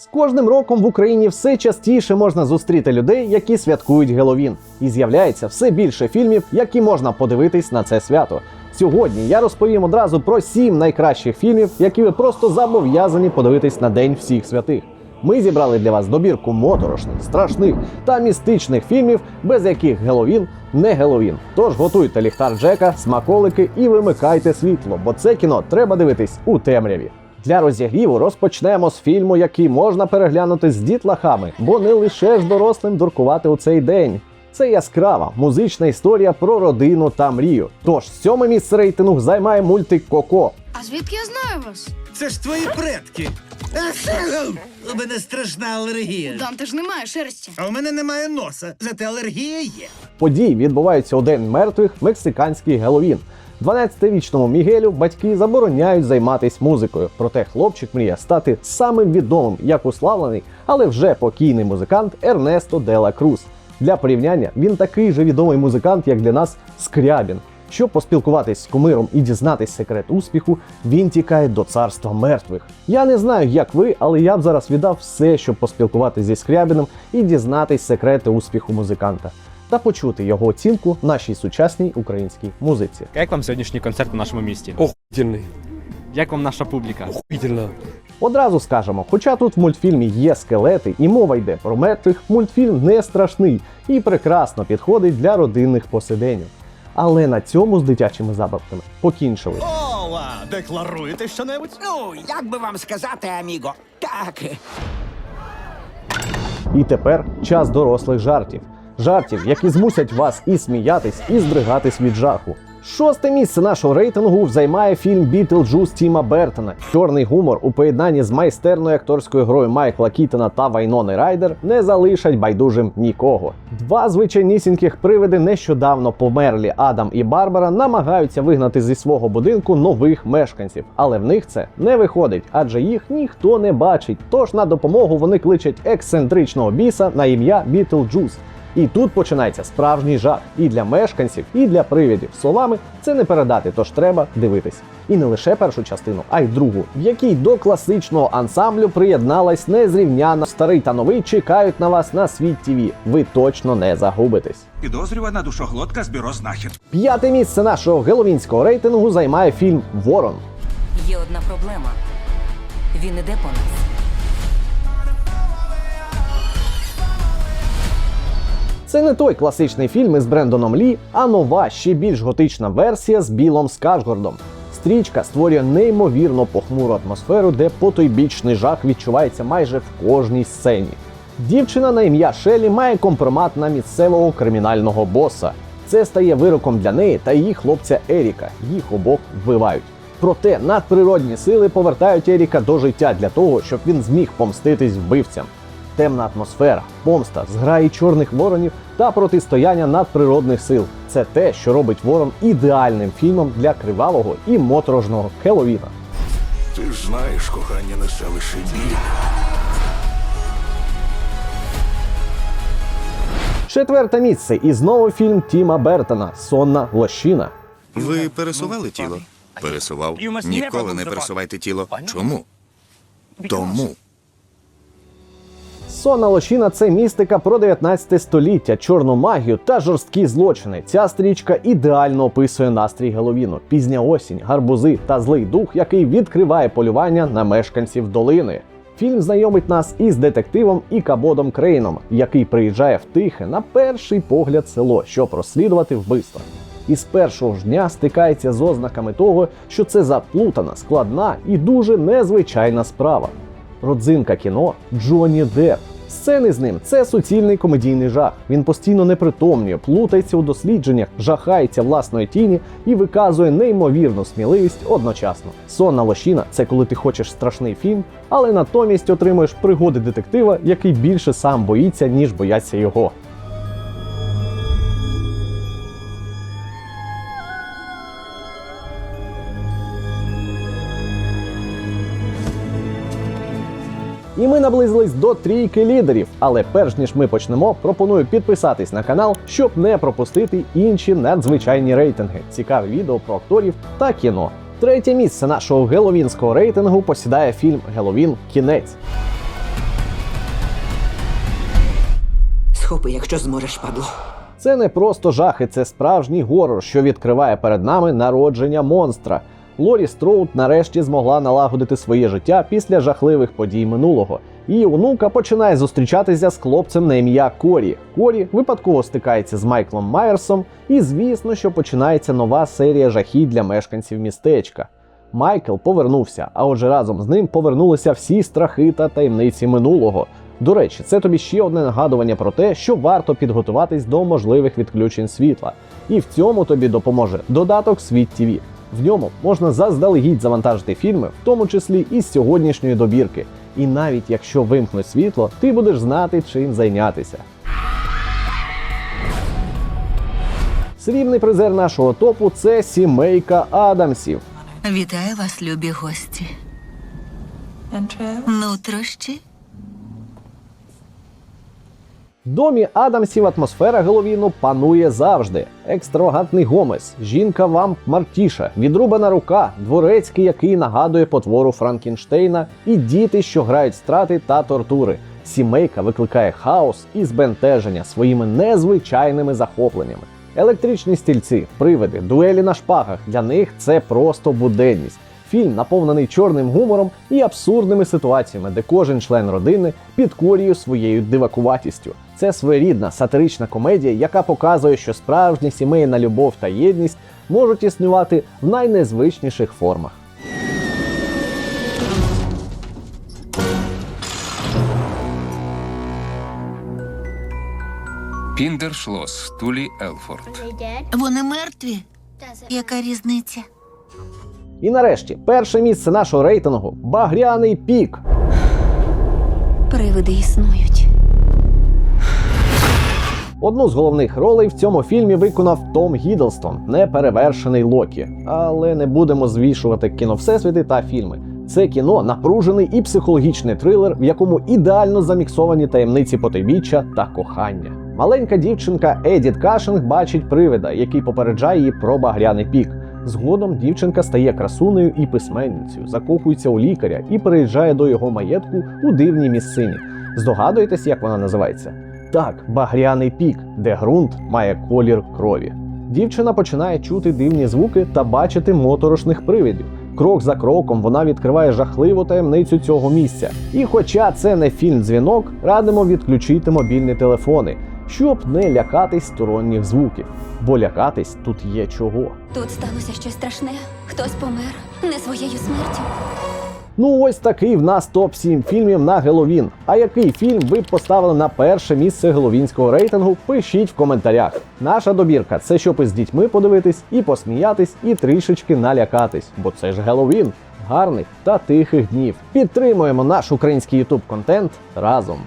З кожним роком в Україні все частіше можна зустріти людей, які святкують Геловін, і з'являється все більше фільмів, які можна подивитись на це свято. Сьогодні я розповім одразу про сім найкращих фільмів, які ви просто зобов'язані подивитись на День всіх святих. Ми зібрали для вас добірку моторошних, страшних та містичних фільмів, без яких Геловін не Геловін. Тож готуйте ліхтар Джека, смаколики і вимикайте світло, бо це кіно треба дивитись у темряві. Для розігріву розпочнемо з фільму, який можна переглянути з дітлахами, бо не лише ж дорослим дуркувати у цей день. Це яскрава музична історія про родину та мрію. Тож сьоме місце рейтингу займає мультик Коко. А звідки я знаю вас? Це ж твої предки. У мене страшна алергія. Там теж немає шерсті. А у мене немає носа, зате алергія є. Події відбуваються у день мертвих мексиканський Геловін. 12-річному Мігелю батьки забороняють займатися музикою. Проте хлопчик мріє стати самим відомим, як уславлений, але вже покійний музикант Ернесто Дела Круз. Для порівняння він такий же відомий музикант, як для нас Скрябін. Щоб поспілкуватись з кумиром і дізнатись секрет успіху, він тікає до царства мертвих. Я не знаю, як ви, але я б зараз віддав все, щоб поспілкуватися зі Скрябіном і дізнатись секрети успіху музиканта та почути його оцінку нашій сучасній українській музиці. Як вам сьогоднішній концерт у нашому місті? Охуительный. Як вам наша публіка? Охуительно. Одразу скажемо, хоча тут в мультфільмі є скелети і мова йде про мертвих, мультфільм не страшний і прекрасно підходить для родинних посиденьок. Але на цьому з дитячими забавками покінчили. Ола, декларуєте щонебудь? Ну, як би вам сказати, аміго? Так, І тепер час дорослих жартів. Жартів, які змусять вас і сміятись, і здригатись від жаху. Шосте місце нашого рейтингу займає фільм Бітлджус Тіма Бертона. Чорний гумор у поєднанні з майстерною акторською грою Майкла Кітона та Вайнони Райдер не залишать байдужим нікого. Два звичайнісіньких привиди нещодавно померлі Адам і Барбара намагаються вигнати зі свого будинку нових мешканців, але в них це не виходить, адже їх ніхто не бачить. Тож на допомогу вони кличуть ексцентричного біса на ім'я Бітлджус. І тут починається справжній жах і для мешканців, і для привідів. Словами це не передати, тож треба дивитись. І не лише першу частину, а й другу, в якій до класичного ансамблю приєдналась незрівняна старий та новий чекають на вас на світ ТВ. Ви точно не загубитесь. Підозрювана душоглотка з бюро знахід. П'яте місце нашого геловінського рейтингу займає фільм Ворон. Є одна проблема. Він іде по нас. Це не той класичний фільм із Брендоном Лі, а нова, ще більш готична версія з Білом Скарсгордом. Стрічка створює неймовірно похмуру атмосферу, де потойбічний жах відчувається майже в кожній сцені. Дівчина на ім'я Шелі має компромат на місцевого кримінального боса. Це стає вироком для неї та її хлопця Еріка. Їх обох вбивають. Проте надприродні сили повертають Еріка до життя для того, щоб він зміг помститись вбивцям темна атмосфера, помста, зграї чорних воронів та протистояння надприродних сил. Це те, що робить ворон ідеальним фільмом для кривавого і моторошного Хеллоуіна. Ти ж знаєш, кохання несе лише біль. Четверте місце і знову фільм Тіма Бертона Сонна лощина. Ви пересували тіло? Пересував. Ніколи не пересувайте тіло. Чому? Тому. Сонна лощина це містика про 19 століття, чорну магію та жорсткі злочини. Ця стрічка ідеально описує настрій Геловіну, пізня осінь, гарбузи та злий дух, який відкриває полювання на мешканців долини. Фільм знайомить нас із детективом і Кабодом Крейном, який приїжджає в тихе на перший погляд село, щоб розслідувати вбивство. І з першого ж дня стикається з ознаками того, що це заплутана, складна і дуже незвичайна справа. Родзинка кіно Джонні Депп. Сцени з ним це суцільний комедійний жах. Він постійно непритомнює, плутається у дослідженнях, жахається власної тіні і виказує неймовірну сміливість одночасно. Сонна лощина це коли ти хочеш страшний фільм, але натомість отримуєш пригоди детектива, який більше сам боїться, ніж бояться його. ми наблизились до трійки лідерів. Але перш ніж ми почнемо, пропоную підписатись на канал, щоб не пропустити інші надзвичайні рейтинги. Цікаві відео про акторів та кіно. Третє місце нашого геловінського рейтингу посідає фільм Геловін Кінець. Схопи, якщо зможеш, падло, Це не просто жахи, це справжній горор, що відкриває перед нами народження монстра. Лорі Строуд нарешті змогла налагодити своє життя після жахливих подій минулого. Її онука починає зустрічатися з хлопцем на ім'я Корі. Корі випадково стикається з Майклом Майерсом, і звісно, що починається нова серія жахів для мешканців містечка. Майкл повернувся, а отже разом з ним повернулися всі страхи та таємниці минулого. До речі, це тобі ще одне нагадування про те, що варто підготуватись до можливих відключень світла. І в цьому тобі допоможе додаток Світ ТВ. В ньому можна заздалегідь завантажити фільми, в тому числі і з сьогоднішньої добірки. І навіть якщо вимкнуть світло, ти будеш знати, чим зайнятися. Срібний призер нашого топу це сімейка Адамсів. Вітаю вас, любі гості. Нутрощі. В домі Адамсів атмосфера Геловіну панує завжди. Екстравагантний гомес, жінка вамп Мартіша, відрубана рука, дворецький, який нагадує потвору Франкенштейна, і діти, що грають страти та тортури. Сімейка викликає хаос і збентеження своїми незвичайними захопленнями. Електричні стільці, привиди, дуелі на шпагах для них це просто буденність. Фільм наповнений чорним гумором і абсурдними ситуаціями, де кожен член родини підкорює своєю дивакуватістю. Це своєрідна сатирична комедія, яка показує, що справжня сімейна любов та єдність можуть існувати в найнезвичніших формах. Кіндершлос Тулі Елфорд. Вони мертві. Яка різниця? І нарешті, перше місце нашого рейтингу Багряний пік. Привиди існують. Одну з головних ролей в цьому фільмі виконав Том Гідлстон, неперевершений Локі. Але не будемо звішувати кіно всесвіти та фільми. Це кіно напружений і психологічний трилер, в якому ідеально заміксовані таємниці потойбіччя та кохання. Маленька дівчинка Едіт Кашинг бачить привида, який попереджає її про багряний пік. Згодом дівчинка стає красунею і письменницею, закохується у лікаря і переїжджає до його маєтку у дивній місцині. Здогадуєтесь, як вона називається? Так, багряний пік, де ґрунт має колір крові. Дівчина починає чути дивні звуки та бачити моторошних привидів. Крок за кроком вона відкриває жахливу таємницю цього місця. І хоча це не фільм-дзвінок, радимо відключити мобільні телефони, щоб не лякатись сторонніх звуків. Бо лякатись тут є чого. Тут сталося щось страшне. Хтось помер не своєю смертю. Ну ось такий в нас топ 7 фільмів на Геловін. А який фільм ви б поставили на перше місце геловінського рейтингу? Пишіть в коментарях. Наша добірка це щоб із дітьми подивитись і посміятись, і трішечки налякатись, бо це ж Геловін. Гарних та тихих днів. Підтримуємо наш український ютуб контент разом.